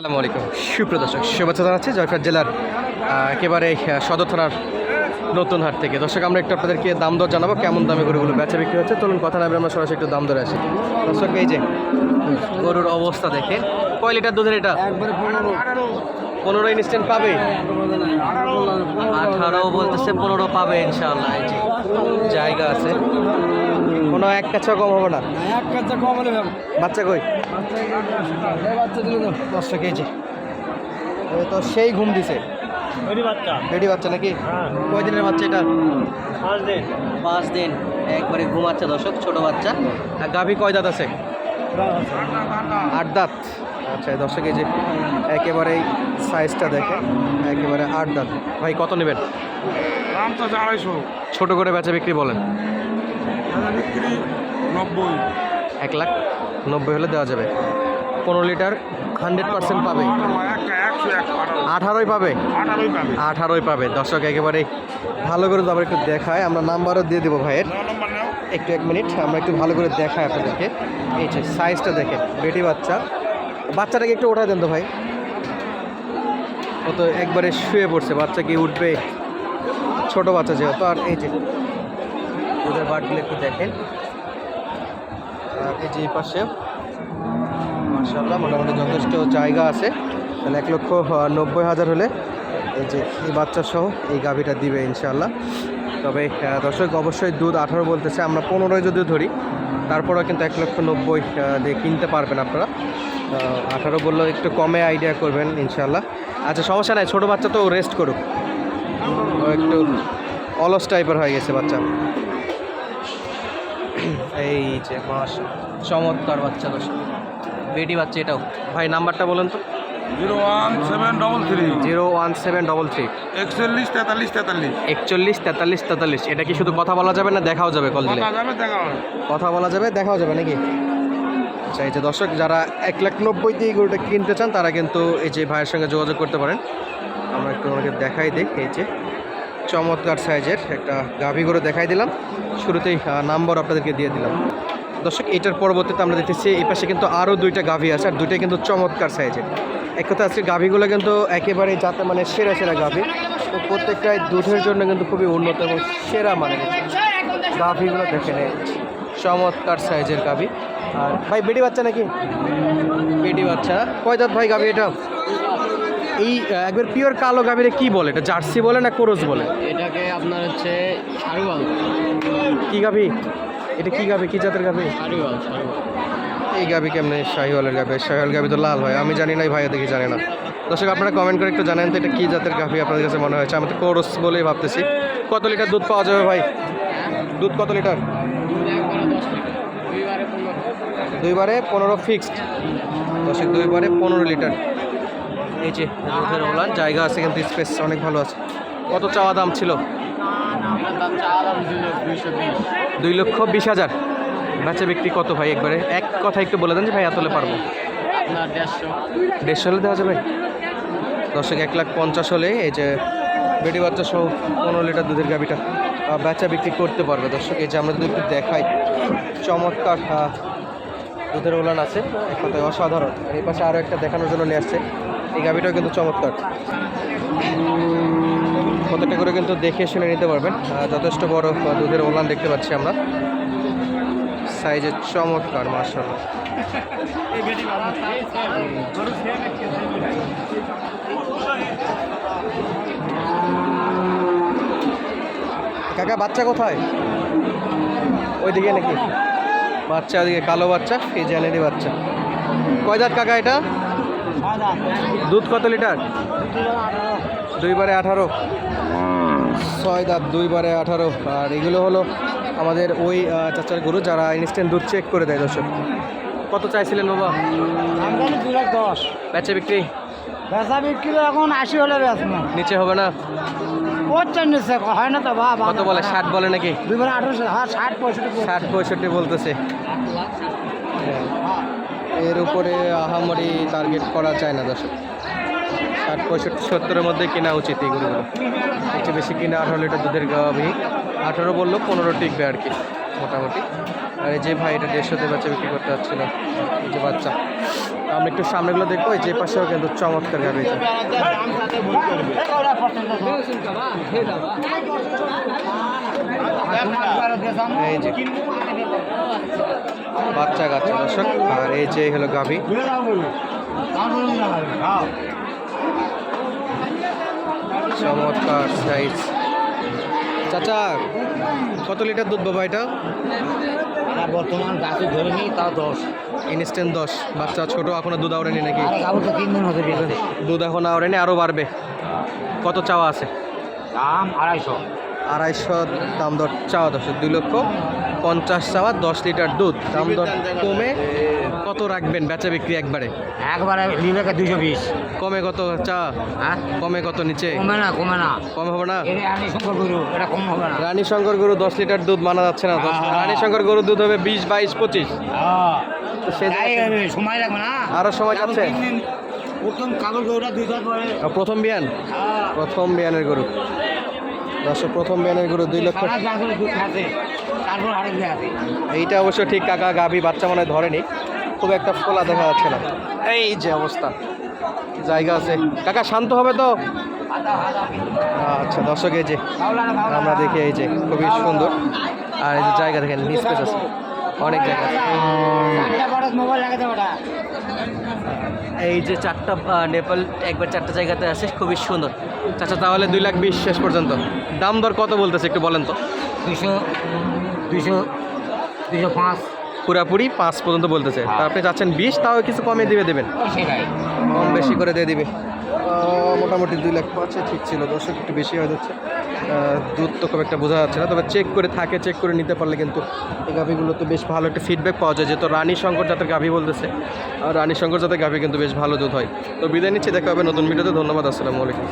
আসসালামু আলাইকুম। সুপ্রদর্শক শুভেচ্ছা জানাচ্ছি জয়পুরহাট জেলার একেবারে সদর থানার নতুন হাট থেকে। দর্শক আমরা একটু আপনাদেরকে দাম দর জানাব কেমন দামে গরুগুলো বেচা বিক্রি হচ্ছে। চলুন কথা নামে আমরা সরাসরি একটু দাম দরে আসি। দর্শক এই যে গরুর অবস্থা দেখে কয় লিটার দুধের এটা? একবারে পনেরো। পনেরো ইনস্ট্যান্ট পাবে? আঠারো বলতেছে পনেরো পাবে ইনশাআল্লাহ এই যে জায়গা আছে। কোনো এক কাছা কম হবে না? এক কাচ্চা কম হলে বাচ্চা কই? বাচ্চা দিলে তো। দশটা কেজি। তো সেই ঘুম দিছে। ওই বাচ্চা। রেডি বাচ্চা নাকি? হ্যাঁ। কয় দিনের বাচ্চা এটা? পাঁচ দিন। পাঁচ দিন। একবারে ঘুমাচ্ছে দর্শক ছোট বাচ্চা। আর গাভী কয় দাঁত আছে? আট দাঁত। আচ্ছা এই দর্শক এই যে একেবারে সাইজটা দেখে একেবারে আট দাঁত। ভাই কত নেবেন? দাম তো আড়াইশো। ছোট করে বেচা বিক্রি বলেন। এক লাখ নব্বই হলে দেওয়া যাবে। পনেরো লিটার হান্ড্রেড পার্সেন্ট পাবে। আঠারোই পাবে। আঠারোই পাবে। দর্শক একেবারে ভালো করে তো একটু দেখায়। আমরা নাম্বারও দিয়ে দেবো ভাইয়ের। একটু এক মিনিট, আমরা একটু ভালো করে দেখাই আপনাদেরকে। এই যে সাইজটা দেখে বেটি বাচ্চা। বাচ্চাটাকে একটু ওঠা দেন তো ভাই। ও তো একবারে শুয়ে পড়ছে, বাচ্চা কি উঠবে? ছোট বাচ্চা যেহেতু। আর এই যে ওদের বাটগুলো একটু দেখেন। এই যে পাশে মার্শাল্লাহ মোটামুটি যথেষ্ট জায়গা আছে। তাহলে এক লক্ষ নব্বই হাজার হলে এই যে এই বাচ্চা সহ এই গাভিটা দিবে ইনশাল্লাহ তবে দর্শক অবশ্যই দুধ আঠারো বলতেছে, আমরা পনেরোই যদি ধরি, তারপরেও কিন্তু এক লক্ষ নব্বই দিয়ে কিনতে পারবেন আপনারা। আঠারো বললেও একটু কমে আইডিয়া করবেন ইনশাল্লাহ আচ্ছা সমস্যা নাই, ছোটো বাচ্চা তো রেস্ট করুক। একটু অলস টাইপের হয়ে গেছে বাচ্চা। এই যে মাস চমৎকার বাচ্চা দর্শক বেটি বাচ্চা এটাও। ভাই নাম্বারটা বলেন তো। Zero one seven double three. Zero one seven double three. একচল্লিশ তেতাল্লিশ তেতাল্লিশ। একচল্লিশ তেতাল্লিশ তেতাল্লিশ। এটা কি শুধু কথা বলা যাবে না দেখাও যাবে কল দিলে? কথা বলা যাবে দেখাও যাবে নাকি? আচ্ছা এই যে দর্শক যারা এক লাখ নব্বই দিয়ে গরুটা কিনতে চান তারা কিন্তু এই যে ভাইয়ের সঙ্গে যোগাযোগ করতে পারেন। আমরা একটু ওনাকে দেখাই দিই এই যে চমৎকার সাইজের একটা গাভী গরু দেখাই দিলাম। শুরুতেই নাম্বার আপনাদেরকে দিয়ে দিলাম। দর্শক, এটার পরবর্তীতে আমরা দেখতেছি, এই পাশে কিন্তু আরও দুইটা গাভী আছে, আর দুইটাই কিন্তু চমৎকার সাইজের এক কথা আজকে গাভীগুলো কিন্তু একেবারে যাতে মানে সেরা সেরা গাভী। তো প্রত্যেকটাই দুধের জন্য কিন্তু খুবই উন্নত এবং সেরা মানে গাভীগুলো দেখে নেয় চমৎকার সাইজের গাভী। আর ভাই বেটি বাচ্চা নাকি? বেটি বাচ্চা। কয় দাঁত ভাই গাভী এটা? এই একবার পিওর কালো গাভীরে কি বলে? এটা জার্সি বলে না কোরস বলে? এটাকে আপনার হচ্ছে কি গাভী এটা কি গাভী কি জাতের শাড়িওয়াল এই গাভী কেমনে? শাহিওয়ালের গাভী শাহিওয়াল গাভী তো লাল হয়। আমি জানি না ভাইয়া দেখি জানে না। দর্শক, আপনারা কমেন্ট করে একটু জানেন তো এটা কি জাতের গাভী আপনাদের কাছে মনে হয়েছে। আমি তো কোরস বলেই ভাবতেছি। কত লিটার দুধ পাওয়া যাবে ভাই? দুধ কত লিটার? দুইবারে পনেরো ফিক্সড দর্শক, দুইবারে পনেরো লিটার। এই যে জায়গা আছে কিন্তু স্পেস অনেক ভালো আছে। কত চাওয়া দাম ছিল? দুই লক্ষ বিশ হাজার। বেচা বিক্রি কত ভাই একবারে? এক কথা একটু বলে দেন যে ভাই এতলে পারব। দেড়শো। হলে দেওয়া যাবে? দর্শক এক লাখ পঞ্চাশ হলে এই যে বেটি বাচ্চা সহ পনেরো লিটার দুধের গাভিটা আহ, বেচা বিক্রি করতে পারবে। দর্শক এই যে আমরা যদি একটু দেখাই চমৎকার দুধের ওলান আছে। এক কথায় অসাধারণ। আর এই পাশে আরও একটা দেখানোর জন্য নিয়ে আসছে। এই গাভিটাও কিন্তু চমৎকার। প্রত্যেকটা করে কিন্তু দেখে শুনে নিতে পারবেন। যথেষ্ট বড় দুধের ওলান দেখতে পাচ্ছি আমরা। সাইজের চমৎকার মার্শাল কাকা, বাচ্চা কোথায়? ওইদিকে নাকি? বাচ্চা ওইদিকে, কালো বাচ্চা, এই জানেরই বাচ্চা। কয় দাঁত কাকা এটা? দুধ কত লিটার? দুইবারে আঠারো। ছয় দাঁত দুইবারে আঠারো। আর এগুলো হলো আমাদের ওই চাচার গরু যারা ইনস্ট্যান্ট দুধ চেক করে দেয় দর্শক। কত চাইছিলেন বাবা? দু লাখ দশ। বেচে বিক্রি? বেচা বিক্রি এখন আশি হলে বেচবো। নিচে হবে না? হয় না তো বাবা কত বলে ষাট বলে নাকি? দুইবার আঠারোশো হ্যাঁ ষাট পঁয়ষট্টি ষাট পঁয়ষট্টি বলতেছে। এর উপরে আহামরি টার্গেট করা যায় না দর্শক। ষাট, পঁয়ষট্টি, সত্তরের মধ্যে কেনা উচিত এইগুলো একটু বেশি কিনা আঠারো লিটার দুধের গাভি আঠারো বলল, পনেরো টিকবে আর কি, মোটামুটি। আর এই যে ভাই, এটা দেড়শোতে বাচ্চা বিক্রি করতে পারছিল এই যে বাচ্চা। আমরা একটু সামনেগুলো দেখব, এই যে পাশেও কিন্তু চমৎকার আছে এই যে বাচ্চা গাছ, দর্শক। আর এই যে হলো গাভি চমৎকার সাইজ চাচা কত লিটার দুধ বাবা এটা? বর্তমান গাছে ধরে নিই তাও দশ। ইনস্ট্যান্ট দশ। বাচ্চা ছোট এখনও দুধ আওড়েনি নাকি? তিন দিন হতে দুধ এখন আওড়েনি আরও বাড়বে। কত চাওয়া আছে? দাম আড়াইশো। আড়াইশো দাম দর চাওয়া দশ দুই লক্ষ পঞ্চাশ চাওয়া দশ লিটার দুধ। দাম দর কমে কত রাখবেন বেচা বিক্রি একবারে? একবারে নিলে দুশো বিশ। কমে কত চা? হ্যাঁ? কমে কত নিচে? কমে না কমে না। কম হবে না? এটা আমি এটা কম হবে না। রানী শঙ্কর গরু দশ লিটার দুধ মানা যাচ্ছে না। দশ রানী শঙ্কর গরুর দুধ হবে বিশ বাইশ পঁচিশ। হবে, সময় লাগবে না। আরও সময় যাচ্ছে? প্রথম কাগজ গরুটা দুই প্রথম বিয়ান? হ্যাঁ। প্রথম বিয়ানের গরু। দর্শক প্রথম বিয়ানের গরু দুই লক্ষ এইটা অবশ্য ঠিক কাকা গাভী বাচ্চা মনে ধরেনি। খুব একটা ফোলা দেখা যাচ্ছে না। এই যে অবস্থা। জায়গা আছে। কাকা শান্ত হবে তো? আচ্ছা দর্শক এই যে আমরা দেখি এই যে খুবই সুন্দর। আর এই যে জায়গা দেখেন স্পেস আছে। অনেক জায়গা এই যে চারটা নেপাল একবার চারটা জায়গাতে আছে খুবই সুন্দর। আচ্ছা তাহলে দুই লাখ বিশ শেষ পর্যন্ত। দাম দর কত বলতেছে একটু বলেন তো? দুশো দুশো দুশো পাঁচ। পুরাপুরি পাঁচ পর্যন্ত বলতেছে। তা আপনি চাচ্ছেন বিশ তাও কিছু কমে দিবে দেবেন? কম বেশি করে দিয়ে দিবে। মোটামুটি দুই লাখ পাঁচে ঠিক ছিল দশ একটু বেশি হয়ে যাচ্ছে। দুধ তো খুব একটা বোঝা যাচ্ছে না। তবে চেক করে থাকে চেক করে নিতে পারলে কিন্তু এই গাভিগুলোতে বেশ ভালো একটা ফিডব্যাক পাওয়া যায়। যেহেতু রানী শঙ্কর জাতের গাভি বলতেছে, আর রানী শঙ্কর জাতের গাভি কিন্তু বেশ ভালো দুধ হয়। তো বিদায় নিচ্ছি, দেখা হবে নতুন ভিডিওতে। ধন্যবাদ, আসসালামু আলাইকুম।